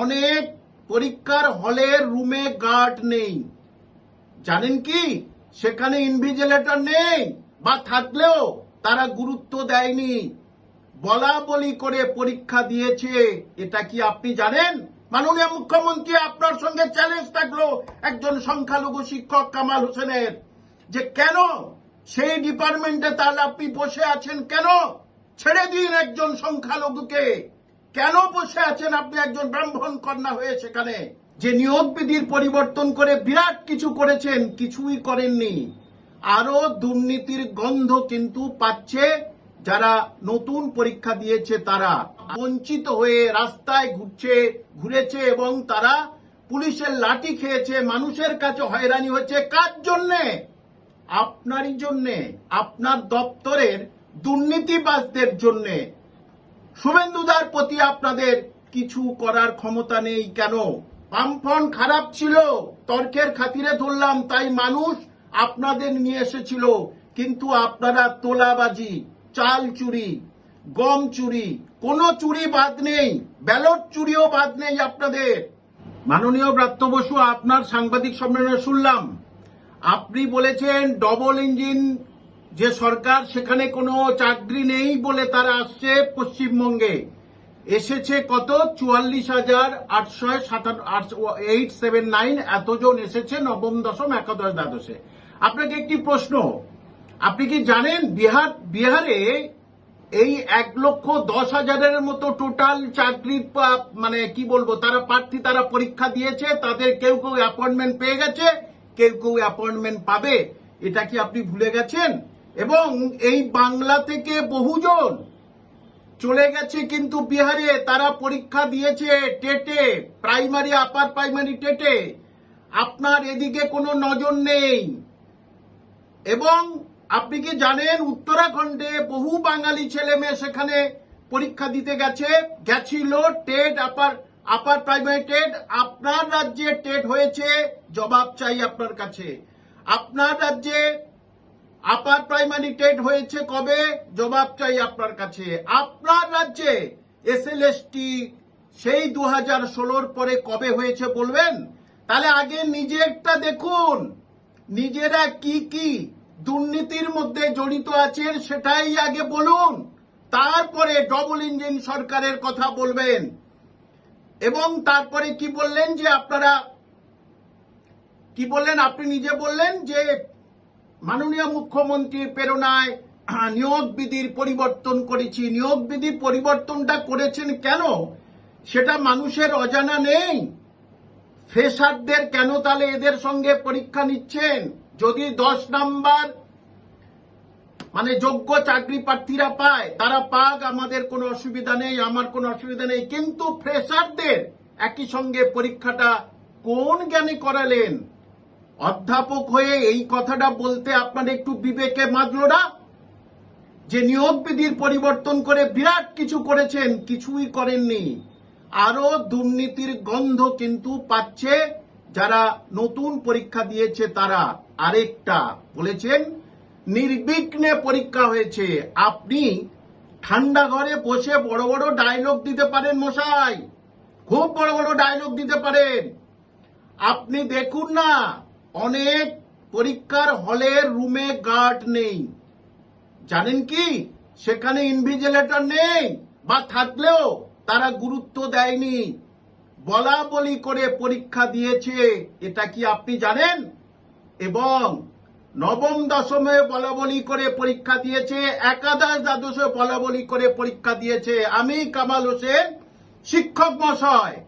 অনেক পরীক্ষার হলের রুমে গার্ড নেই। জানেন কি? সেখানে ইনভিজিলেটর নেই বা থাকলেও তারা গুরুত্ব দেয়নি। বলা বলি করে পরীক্ষা দিয়েছে, এটা কি আপনি জানেন? মাননীয় মুখ্যমন্ত্রী, আপনার সঙ্গে চ্যালেঞ্জ থাকল একজন সংখ্যালঘু শিক্ষক কামাল হোসেনের, যে কেন সেই ডিপার্টমেন্টে তাহলে আপনি বসে আছেন কেন? ছেড়ে দিন একজন সংখ্যালঘুকে। কেন বসে আছেন আপনি? একজন ব্রাহ্মণ কন্যা হয়ে সেখানে। যে নিয়োগ বিধির পরিবর্তন করে বিরাট কিছু করেছেন, কিছুই করেননি। আরও দুর্নীতির গন্ধ কিন্তু পাচ্ছে যারা নতুন পরীক্ষা দিয়েছে তারা। বঞ্চিত হয়ে রাস্তায় ঘুরছে, ঘুরেছে এবং তারা পুলিশের লাঠি খেয়েছে, মানুষের কাছে হয়রানি হচ্ছে। কার জন্যে? আপনারই জন্যে, আপনার দপ্তরের দুর্নীতিবাজদের জন্যে। শুভেন্দুদার প্রতি আপনাদের কিছু করার ক্ষমতা নেই কেন? বামফ্রন্ট খারাপ ছিল, তর্কের খাতিরে ধরলাম, তাই মানুষ আপনাদের নিয়ে এসেছিল। কিন্তু আপনারা তোলাবাজি, চাল চুরি, গম চুরি, কোনো চুরি বাদ নেই, ব্যালট চুরিও বাদ নেই আপনাদের। মাননীয় ব্রাত্য বসু, আপনার সাংবাদিক সম্মেলনে শুনলাম। আপনি বলেছেন ডবল ইঞ্জিন যে সরকার সেখানে কোনো চাকরি নেই বলে তারা আসছে পশ্চিমবঙ্গে। এসেছে কত? চুয়াল্লিশ হাজার আটশো এইট সেভেন নাইন এতজন এসেছে নবম, দশম, একাদশ, দ্বাদশে। আপনাকে একটি প্রশ্ন। আপনি কি জানেন বিহার বিহারে এই এক লক্ষ দশ হাজারের মতো টোটাল চাকরি মানে কি বলব, তারা প্রার্থী তারা পরীক্ষা দিয়েছে, তাদের কেউ কেউ অ্যাপয়েন্টমেন্ট পেয়ে গেছে, কেউ কেউ অ্যাপয়েন্টমেন্ট পাবে। এটা কি আপনি ভুলে গেছেন? এবং এই বাংলা থেকে বহুজন চলে গেছে কিন্তু বিহারে। তারা পরীক্ষা দিয়েছে টেটে, প্রাইমারি, আপার প্রাইমারি টেটে। আপনার এদিকে কোনো নজর নেই। এবং আপনি কি জানেন, উত্তরাখণ্ডে বহু বাঙালি ছেলে মেয়ে সেখানে পরীক্ষা দিতে গেছে? গেছিল TET, upper upper primary TET. আপনার রাজ্যে টেট হয়েছে, জবাব চাই আপনার কাছে। আপনার রাজ্যে আপার প্রাইমারি টেট হয়েছে কবে? জবাব চাই আপনার কাছে। আপনার রাজ্যে এস এসএলএসটি সেই দু হাজার ষোলোর পরে কবে হয়েছে বলবেন? তাহলে আগে নিজেরটা দেখুন। নিজেরা কি কি দুর্নীতির মধ্যে জড়িত আছেন সেটাই আগে বলুন। তারপরে ডবল ইঞ্জিন সরকারের কথা বলবেন। এবং তারপরে কি বললেন যে আপনারা কি বললেন? আপনি নিজে বললেন যে মাননীয় মুখ্যমন্ত্রীর প্রেরণায় নিয়োগ বিধির পরিবর্তন করেছি। নিয়োগ বিধির পরিবর্তনটা করেছেন কেন? সেটা মানুষের অজানা নেই। ফ্রেশারদের কেন তাহলে এদের সঙ্গে পরীক্ষা নিচ্ছেন? যদি দশ নাম্বার মানে যোগ্য চাকরি প্রার্থীরা পায়, তারা পাক, আমাদের কোনো অসুবিধা নেই, আমার কোনো অসুবিধা নেই। কিন্তু ফ্রেশারদের একই সঙ্গে পরীক্ষাটা কোন জ্ঞানে করালেন? অধ্যাপক হয়ে এই কথাটা বলতে আপনার একটু বিবেকে মাতলো না? যে নিয়োগ বিধির পরিবর্তন করে বিরাট কিছু করেছেন, কিছুই করেননি। আরও দুর্নীতির গন্ধ কিন্তু পাচ্ছে যারা নতুন পরীক্ষা দিয়েছে তারা। আরেকটা বলেছেন, নির্বিঘ্নে পরীক্ষা হয়েছে। আপনি ঠান্ডা ঘরে বসে বড় বড় ডায়লগ দিতে পারেন মশাই। খুব বড় বড় ডায়লগ দিতে পারেন। আপনি দেখুন না অনেক পরীক্ষার হলের রুমে গার্ড নেই। জানেন কি? সেখানে ইনভিজিলেটর নেই বা থাকলেও তারা গুরুত্ব দেয়নি। বলা বলি করে পরীক্ষা দিয়েছে, এটা কি আপনি জানেন? এবং নবম দশমে বলা বলি করে পরীক্ষা দিয়েছে, একাদশ দ্বাদশে বলা বলি করে পরীক্ষা দিয়েছে। আমি কামাল হোসেন, শিক্ষক মশাই।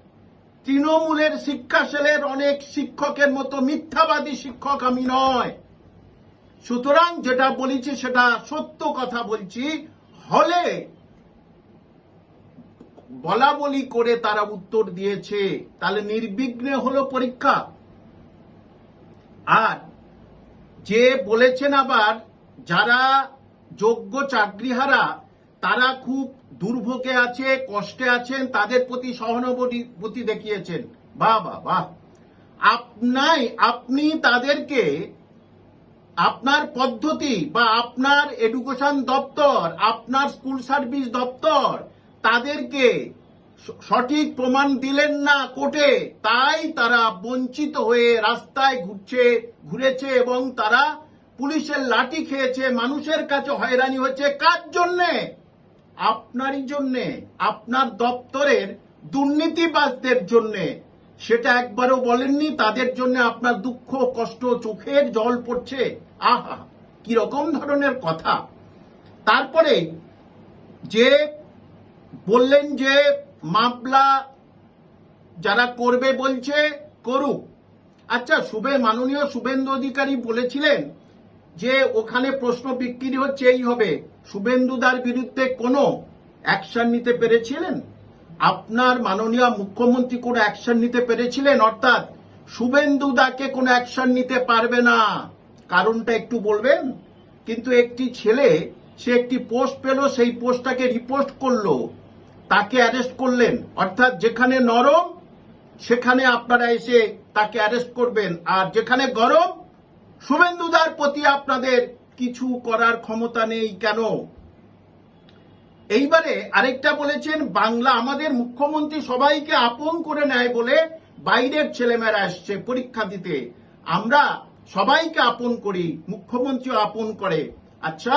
তৃণমূলের শিক্ষা সেলের অনেক শিক্ষকের মতো মিথ্যাবাদী শিক্ষক আমি নয়। সুতরাং যেটা বলেছি সেটা সত্য কথা বলছি। হলে বলা বলি করে তারা উত্তর দিয়েছে। তাহলে নির্বিঘ্নে হলো পরীক্ষা। আর যে বলেছেন আবার, যারা যোগ্য চাকরিহারা তারা খুব দুর্ভোগে আছে, কষ্টে আছেন, তাদের প্রতি সহানুভূতি দেখিয়েছেন। বাহ বাহ বাহ। আপনাই, আপনি তাদেরকে আপনার পদ্ধতি বা আপনার এডুকেশন দপ্তর, আপনার স্কুল সার্ভিস দপ্তর, তাদেরকে সঠিক প্রমাণ দিলেন না কোর্টে, তাই তারা বঞ্চিত হয়ে রাস্তায় ঘুরছে, ঘুরেছে এবং তারা পুলিশের লাঠি খেয়েছে, মানুষের কাছে হয়রানি হচ্ছে। কার জন্যে? আপনারই জন্যে, আপনার দপ্তরের দুর্নীতিবাজদের জন্যে। সেটা একবারও বলেননি, তাদের জন্য আপনার দুঃখ, কষ্ট, চোখের জল পড়ছে। আহা, কি রকম ধরনের কথা। তারপরে যে বললেন যে মামলা যারা করবে বলছে, করুক। আচ্ছা শুভে মাননীয় শুভেন্দু অধিকারী বলেছিলেন যে ওখানে প্রশ্ন বিক্রি হচ্ছে এই হবে। শুভেন্দুদার বিরুদ্ধে কোনো অ্যাকশন নিতে পেরেছিলেন? আপনার মাননীয় মুখ্যমন্ত্রী কোনো অ্যাকশন নিতে পেরেছিলেন? অর্থাৎ শুভেন্দুদাকে কোনো অ্যাকশন নিতে পারবে না। কারণটা একটু বলবেন? কিন্তু একটি ছেলে, সে একটি পোস্ট পেল, সেই পোস্টটাকে রিপোস্ট করল। তাকে অ্যারেস্ট করলেন। অর্থাৎ যেখানে নরম, সেখানে আপনারা এসে তাকে অ্যারেস্ট করবেন। আর যেখানে গরম শুভেন্দুদার প্রতি আপনাদের কিছু করার ক্ষমতা নেই কেন? এইবারে আরেকটা বলেছেন, বাংলা আমাদের মুখ্যমন্ত্রী সবাইকে আপন করে নেয় বলে বাইরের ছেলেমেয়েরা আসছে পরীক্ষা দিতে। আমরা সবাইকে আপন করি মুখ্যমন্ত্রী আপন করে। আচ্ছা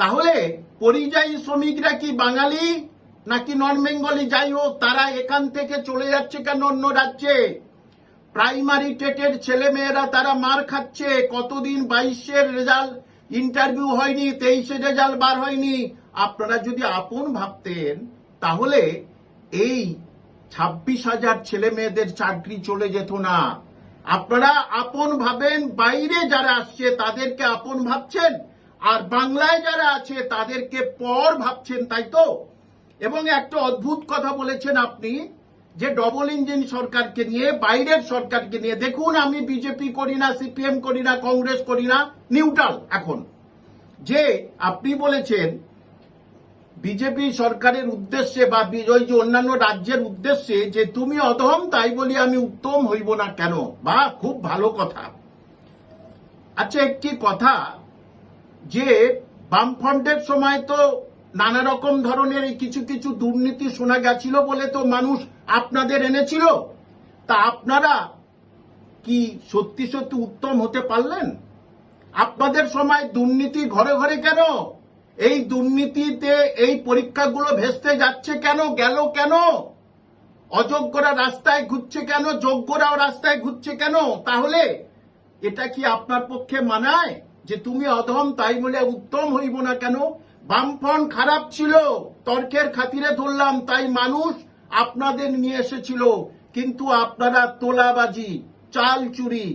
তাহলে পরিযায়ী শ্রমিকরা কি বাঙালি নাকি নন বেঙ্গলি? যাই হোক, তারা এখান থেকে চলে যাচ্ছে কেন অন্য রাজ্যে? প্রাইমারি টেটের ছেলে মেয়েরা তারা মার খাচ্ছে। কতদিন বাইশের রেজাল্ট? ইন্টারভিউ হয়নি, তেইশে রেজাল্ট বার হয়নি। আপনারা যদি আপন ভাবতেন, তাহলে এই ছাব্বিশ হাজার ছেলে মেয়েদের চাকরি চলে যেত না। আপনারা আপন ভাবেন, বাইরে যারা আসছে তাদেরকে আপন ভাবছেন, আর বাংলায় যারা আছে তাদেরকে পর ভাবছেন, তাই তো? এবং একটা অদ্ভুত কথা বলেছেন আপনি যে ডবল ইঞ্জিন সরকারকে নিয়ে, বাইরের সরকারকে নিয়ে, দেখুন আমি বিজেপি করি না সিপিএম করি না কংগ্রেস করি না নিউট্রাল এখন। যে আপনি বলেছেন বিজেপি সরকারের উদ্দেশ্যে বা ওই যে অন্যান্য রাজ্যের উদ্দেশ্যে যে তুমি অধম, তাই বলি আমি উত্তম হইব না কেন? বা খুব ভালো কথা। আচ্ছা একটি কথা, যে বামফ্রন্টের সময় তো নানা রকম ধরনের কিছু কিছু দুর্নীতি শোনা গেছিল বলে তো মানুষ আপনাদের এনেছিল। তা আপনারা কি সত্যি সত্যি উত্তম হতে পারলেন? আপনাদের সময় দুর্নীতি ঘরে ঘরে কেন? এই দুর্নীতিতে এই পরীক্ষাগুলো ভেস্তে যাচ্ছে কেন? গেল কেন? অযোগ্যরা রাস্তায় ঘুরছে কেন? যোগ্যরাও রাস্তায় ঘুরছে কেন? তাহলে এটা কি আপনার পক্ষে মানায় যে তুমি অধম তাই বলে উত্তম হইব না কেন? বামফ্রন্ট খারাপ ছিল, তর্কের খাতিরে ধরলাম, তাই মানুষ আপনাদের নিয়ে এসেছিল। কিন্তু আপনারা তোলাবাজি, চাল চুরি,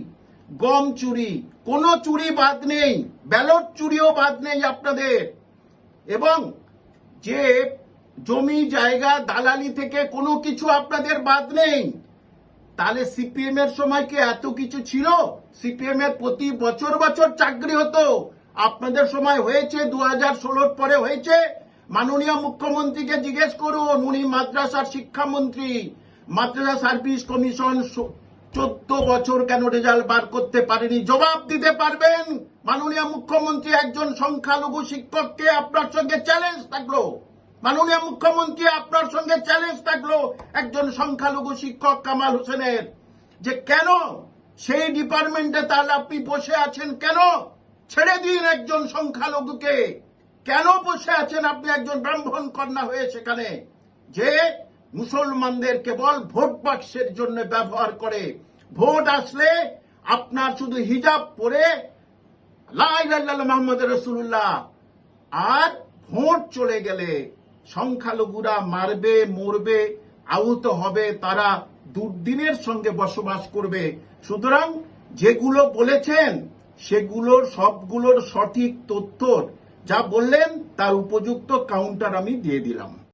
গম চুরি, কোনো চুরি বাদ নেই, ব্যালট চুরিও বাদ নেই আপনাদের। এবং যে জমি, জায়গা, দালালি থেকে কোনো কিছু আপনাদের বাদ নেই। তাহলে সিপিএম এর সময় কি এত কিছু ছিল? সিপিএম এর প্রতি বছর বছর চাকরি হতো আপনাদের সময় হয়েছে দু হাজার ষোলোর পরে হয়েছে। মাননীয় মুখ্যমন্ত্রীকে জিজ্ঞেস করুন, উনি মাদ্রাসার শিক্ষামন্ত্রী। মাদ্রাসা সার্ভিস কমিশন চোদ্দ বছর কেন রেজাল্ট বার করতে পারেনি? জবাব দিতে পারবেন। মাননীয় মুখ্যমন্ত্রী একজন সংখ্যালঘু শিক্ষককে আপনার সঙ্গে চ্যালেঞ্জ থাকল। মাননীয় মুখ্যমন্ত্রী আপনার সঙ্গে চ্যালেঞ্জ থাকল। একজন সংখ্যালঘু শিক্ষক কামাল হোসেনের। যে কেন? সেই ডিপার্টমেন্টে তাহলে আপনি বসে আছেন কেন? ছেড়ে দিন একজন সংখ্যালঘুকে। কেন বসে আছেন আপনি একজন ব্রাহ্মণ কন্যা হয়ে সেখানে? যে মুসলমানদের কেবল ভোট বাক্সের জন্য ব্যবহার করে। ভোট আসলে আপনার শুধু হিজাব পরে মোহাম্মদ রসুল্লাহ আর ভোট চলে গেলে সংখ্যালঘুরা মারবে, মরবে, আহত হবে, তারা দুর্দিনের সঙ্গে বসবাস করবে। সুতরাং যেগুলো বলেছেন সেগুলোর সবগুলোর সঠিক তথ্য যা বললেন তার উপযুক্ত কাউন্টার আমি দিয়ে দিলাম।